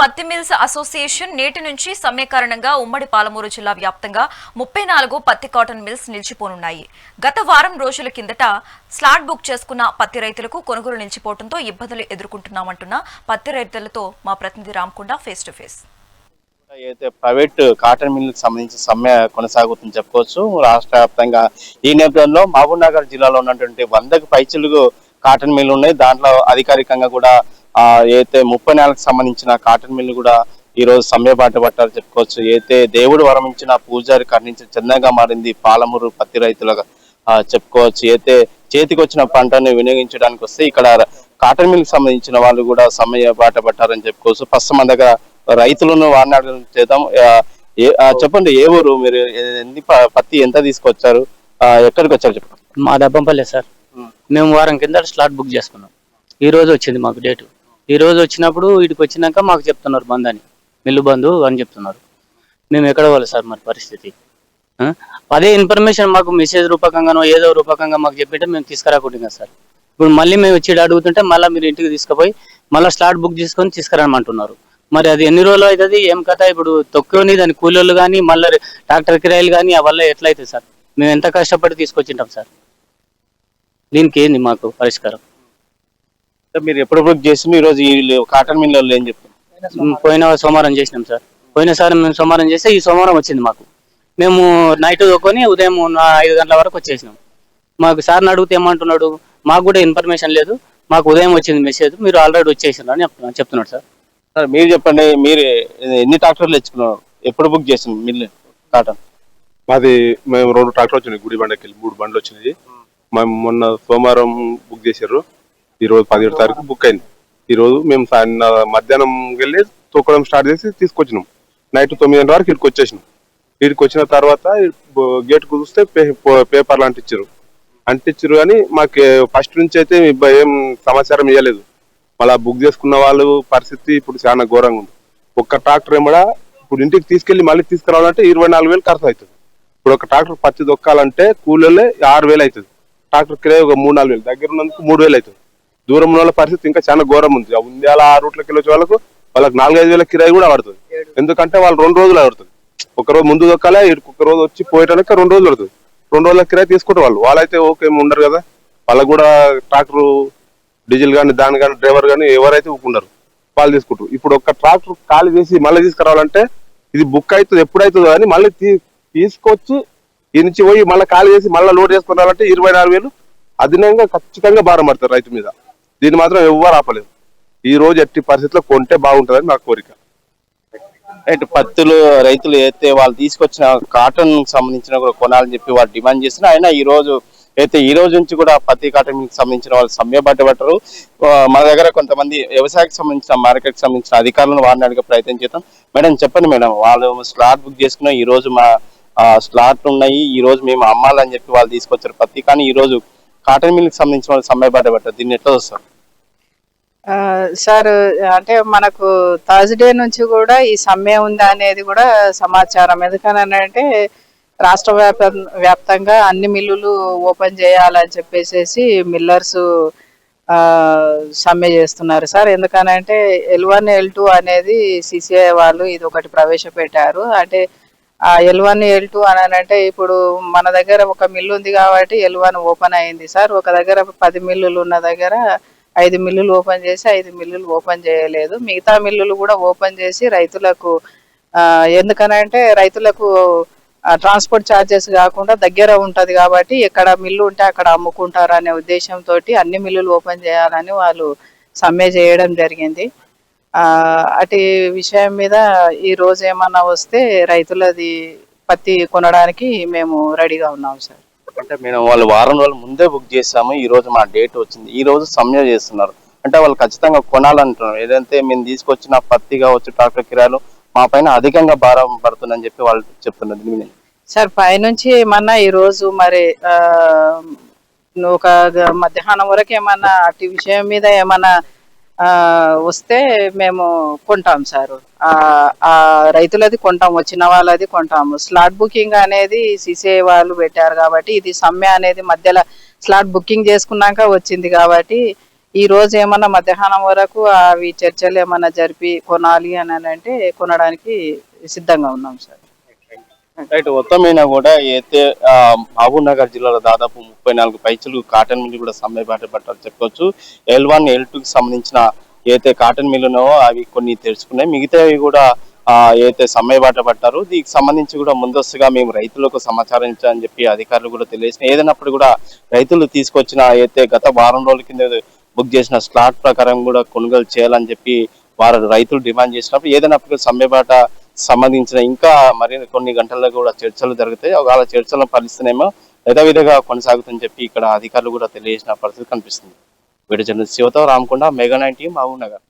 పత్తి mills association నేటి నుంచి సమ్మె కారణంగా ఉమ్మడి పాలమూరు జిల్లా వ్యాప్తంగా ముప్పై నాలుగు పత్తి కాటన్ మిల్స్ నిలిచిపోనున్నాయి. గత వారం రోజుల కిందట స్లాట్ బుక్ చేసుకున్న పత్తి రైతులకు కొనుగోలు నిలిచిపోవడంతో ఇబ్బందులు ఎదుర్కొంటున్నామంటున్న పత్తి రైతులతో మా ప్రతినిధి రామకొండ ఫేస్ టు ఫేస్. అయితే ప్రైవేట్ కాటన్ మిల్లుకి సంబంధించి సమ్మె కొనసాగుతుందని చెప్పుకోవచ్చు రాష్ట్ర వ్యాప్తంగా ఈ నేపథ్యంలో మహబూబ్ నగర్ జిల్లాలో ఉన్నటువంటి వందకు పైచిలుగు కాటన్ మిల్లు ఉన్నాయి దాంట్లో అధికారికంగా కూడా ఆ, అయితే ముప్పై నెలలకు సంబంధించిన కాటన్ మిల్లు కూడా ఈ రోజు సమ్మె బాట పట్టారు చెప్పుకోవచ్చు. అయితే దేవుడు వరమించిన పూజారి కర్ణించిన చందంగా మారింది పాలమూరు పత్తి రైతులుగా ఆ, చెప్పుకోవచ్చు. అయితే చేతికి వచ్చిన పంటను వినియోగించడానికి వస్తే ఇక్కడ కాటన్ మిల్ సంబంధించిన వాళ్ళు కూడా సమ్మె బాట పట్టారని చెప్పుకోవచ్చు. ఫస్ట్ మన దగ్గర రైతులను వాడినాడు చేద్దాం. చెప్పండి ఏ ఊరు మీరు ఎన్ని పత్తి ఎంత తీసుకొచ్చారు? ఎక్కడికి వచ్చారు చెప్పండి. మా దబ్బంపల్లె సార్. మేము వారం కింద స్లాట్ బుక్ చేసుకున్నాం. ఈ రోజు వచ్చింది మాకు డేటు. ఈ రోజు వచ్చినప్పుడు వీటికి వచ్చినాక మాకు చెప్తున్నారు బంద్ అని మిల్లు బంధు అని చెప్తున్నారు. మేము ఎక్కడ పోవాలి సార్ మరి పరిస్థితి? అదే ఇన్ఫర్మేషన్ మాకు మెసేజ్ రూపకంగానో ఏదో రూపకంగా మాకు చెప్పింటే మేము తీసుకురాకుండా సార్. ఇప్పుడు మళ్ళీ మేము వచ్చి అడుగుతుంటే మళ్ళీ మీరు ఇంటికి తీసుకుపోయి మళ్ళీ స్లాట్ బుక్ చేసుకొని తీసుకురామంటున్నారు మరి అది ఎన్ని రోజులు అవుతుంది? ఏం కథ? ఇప్పుడు తొక్కుని దాని కూలీలు కానీ మళ్ళీ ట్రాక్టర్ కిరాయిలు కానీ వల్ల ఎట్లయితే సార్? మేము ఎంత కష్టపడి తీసుకొచ్చింటాం సార్? దీనికి ఏంది మాకు పరిష్కారం? మీరు ఎప్పుడు బుక్ చేసి ఈ రోజు ఈ కాటన్ మిల్ వాళ్ళు ఏం చెప్తారు ఉమ్, పోయిన సోమవారం చేసినాం సార్. పోయినసారి మేము సోమవారం చేస్తే ఈ సోమవారం వచ్చింది మాకు. మేము నైట్ దొక్కొని ఉదయం ఐదు గంటల వరకు వచ్చేసినాం. మాకు సార్ని అడిగితే ఏమంటున్నాడు? మాకు కూడా ఇన్ఫర్మేషన్ లేదు. మాకు ఉదయం వచ్చింది మెసేజ్ మీరు ఆల్రెడీ వచ్చేసినారు అని చెప్తున్నా- చెప్తున్నాడు సార్. సార్ మీరు చెప్పండి మీరు ఎన్ని ట్రాక్టర్లు తెచ్చుకున్నారు? ఎప్పుడు బుక్ చేసింది మిల్ కాటన్ మాది మేము రెండు ట్రాక్టర్ వచ్చినాయి. గుడి బండకి మూడు బండ్లు వచ్చినాయి. మేము. మొన్న సోమవారం బుక్ చేశారు ఈ రోజు పదిహేడు తారీఖు బుక్ అయింది. ఈ రోజు మేము మధ్యాహ్నం వెళ్ళి తొక్కడం స్టార్ట్ చేసి తీసుకొచ్చినాం. నైట్ తొమ్మిది గంటల వరకు ఇక్కడికి వచ్చేసినాం. ఇక్కడికి వచ్చిన తర్వాత గేట్ చూస్తే పేపర్లు అంటించారు అంటించారు కానీ మాకు ఫస్ట్ నుంచి అయితే ఏం సమాచారం ఇవ్వలేదు మళ్ళీ బుక్ చేసుకున్న వాళ్ళు పరిస్థితి ఇప్పుడు చాలా ఘోరంగా ఉంది. ఒక్క ట్రాక్టర్ ఏమడా ఇప్పుడు ఇంటికి తీసుకెళ్ళి మళ్ళీ తీసుకురావాలంటే ఇరవై నాలుగు వేలు ఖర్చు అవుతుంది. ఇప్పుడు ఒక ట్రాక్టర్ పత్తి దొక్కాలంటే కూలీలే ఆరు వేలు అవుతుంది. ట్రాక్టర్ కిరాయి ఒక మూడు నాలుగు వేలు. దగ్గర ఉన్నందుకు మూడు వేలు అవుతుంది. దూరం ఉన్న వాళ్ళ పరిస్థితి ఇంకా చాలా ఘోరం ఉంది. ఆ ఉంద్యాల ఆ రూట్లకి వెళ్ళే వాళ్ళకు వాళ్ళకి నాలుగైదు వేల కిరాయి కూడా పడుతుంది. ఎందుకంటే వాళ్ళు రెండు రోజులు పడుతుంది ఒక రోజు ముందు దొక్కాలే ఒక రోజు వచ్చి పోయడానికి రెండు రోజులు పడుతుంది. రెండు రోజుల కిరాయి తీసుకుంటారు వాళ్ళు. వాళ్ళైతే ఓకే ఉండరు కదా. వాళ్ళకు కూడా ట్రాక్టర్ డీజిల్ కానీ దాని కానీ డ్రైవర్ కానీ ఎవరైతే ఊపుకుంటారు వాళ్ళు తీసుకుంటారు. ఇప్పుడు ఒక ట్రాక్టర్ ఖాళీ చేసి మళ్ళీ తీసుకురావాలంటే ఇది బుక్ అవుతుంది ఎప్పుడు అవుతుందో అని మళ్ళీ తీసుకొచ్చి ఈ నుంచి పోయి మళ్ళీ ఖాళీ చేసి మళ్ళీ లోడ్ చేసుకుని రావాలంటే ఇరవై నాలుగు వేలు అదనంగా ఖచ్చితంగా భారం పడతారు రైతు మీద. దీన్ని మాత్రం ఎవ్వరు ఆపలేదు ఈ రోజు ఎట్టి పరిస్థితిలో కొంటే బాగుంటుందని నా కోరిక. రైట్ పత్తులు రైతులు అయితే వాళ్ళు తీసుకొచ్చిన కాటన్ సంబంధించిన కూడా కొనాలని చెప్పి వాళ్ళు డిమాండ్ చేసిన అయినా ఈ రోజు అయితే ఈ రోజు నుంచి కూడా పత్తి కాటన్ సంబంధించిన వాళ్ళు సమ్మె పట్టబట్టరు. మన దగ్గర కొంతమంది వ్యవసాయకు సంబంధించిన మార్కెట్ సంబంధించిన అధికారులను వారిని అడిగే ప్రయత్నం చేద్దాం. మేడం చెప్పండి మేడం వాళ్ళు స్లాట్ బుక్ చేసుకున్న ఈ రోజు మా స్లాట్ ఉన్నాయి ఈ రోజు మేము అమ్మాలని చెప్పి వాళ్ళు తీసుకొచ్చారు పత్తి కానీ ఈ రోజు కాటన్ మిల్కి సంబంధించిన వాళ్ళు సమ్మె పట్టబట్టారు దీన్ని ఎట్లా చూస్తారు? సార్ అంటే మనకు థర్స్డే నుంచి కూడా ఈ సమ్మె ఉంది అనేది కూడా సమాచారం. ఎందుకనంటే రాష్ట్ర వ్యాప వ్యాప్తంగా అన్ని మిల్లులు ఓపెన్ చేయాలని చెప్పేసి మిల్లర్స్ సమ్మె చేస్తున్నారు సార్. ఎందుకనంటే ఎల్ వన్ ఎల్ టూ అనేది సిసిఐ వాళ్ళు ఇది ఒకటి ప్రవేశపెట్టారు. అంటే ఎల్ వన్ ఎల్ టూ అని అంటే ఇప్పుడు మన దగ్గర ఒక మిల్లు ఉంది కాబట్టి ఎల్ వన్ ఓపెన్ అయింది సార్. ఒక దగ్గర పది మిల్లులు ఉన్న దగ్గర ఐదు మిల్లులు ఓపెన్ చేసి ఐదు మిల్లులు ఓపెన్ చేయలేదు. మిగతా మిల్లులు కూడా ఓపెన్ చేసి రైతులకు ఎందుకనంటే రైతులకు ట్రాన్స్పోర్ట్ ఛార్జెస్ కాకుండా దగ్గర ఉంటుంది కాబట్టి ఎక్కడ మిల్లు ఉంటే అక్కడ అమ్ముకుంటారు అనే ఉద్దేశంతో అన్ని మిల్లులు ఓపెన్ చేయాలని వాళ్ళు సమ్మె చేయడం జరిగింది. అటు విషయం మీద ఈ రోజు ఏమన్నా వస్తే రైతులది పత్తి కొనడానికి మేము రెడీగా ఉన్నాం సార్. అంటే మేము వాళ్ళు వారం రోజుల ముందే బుక్ చేసాము ఈ రోజు మా డేట్ వచ్చింది. ఈ రోజు సమ్మె చేస్తున్నారు. అంటే వాళ్ళు ఖచ్చితంగా కొనాలంటున్నారు. ఏదైతే మేము తీసుకొచ్చిన పత్తి కావచ్చు ట్రాక్టర్ కిరాయిలు మా పైన అధికంగా భారం పడుతుందని చెప్పి వాళ్ళు చెప్తున్నారు. సార్ పైనుంచి ఏమన్నా ఈ రోజు మరి ఒక మధ్యాహ్నం వరకు ఏమన్నా అటు విషయం మీద ఏమన్నా వస్తే మేము కొంటాం సారు. ఆ, రైతులది కొంటాం వచ్చిన వాళ్ళది కొంటాము స్లాట్ బుకింగ్ అనేది సిసిఐ వాళ్ళు పెట్టారు కాబట్టి ఇది సమ్మె అనేది మధ్యలో స్లాట్ బుకింగ్ చేసుకున్నాక వచ్చింది కాబట్టి ఈ రోజు ఏమన్నా మధ్యాహ్నం వరకు అవి చర్చలు ఏమన్నా జరిపి కొనాలి అని అంటే కొనడానికి సిద్ధంగా ఉన్నాం సార్. రైట్ మొత్తమైనా కూడా అయితే ఆ, మహబూబ్ నగర్ జిల్లాలో దాదాపు ముప్పై నాలుగు పైచలు కాటన్ మిల్లు కూడా సమ్మె బాట పట్టారు చెప్పుకోవచ్చు. ఎల్ వన్ ఎల్ టూకి సంబంధించిన ఏదైతే కాటన్ మిల్లు అవి కొన్ని తెరుచుకున్నాయి. మిగతావి కూడా ఆ, ఏదైతే సమ్మె బాట పట్టారు దీనికి సంబంధించి కూడా ముందస్తుగా మేము రైతులకు సమాచారం ఇచ్చామని చెప్పి అధికారులు కూడా తెలియజేసిన ఏదైనప్పుడు కూడా రైతులు తీసుకొచ్చిన అయితే గత వారం రోజుల కింద బుక్ చేసిన స్లాట్ ప్రకారం కూడా కొనుగోలు చేయాలని చెప్పి వారు రైతులు డిమాండ్ చేసినప్పుడు ఏదైనప్పుడు సమ్మె బాట సంబంధించిన ఇంకా మరి కొన్ని గంటల్లో కూడా చర్చలు జరుగుతాయి. ఒకవేళ చర్చలను పరిస్థితినేమో యథావిధిగా కొనసాగుతుందని చెప్పి ఇక్కడ అధికారులు కూడా తెలియజేసిన పరిస్థితి కనిపిస్తుంది. Video journalist శివతో Ramakonda mega nine team Mahabub Nagar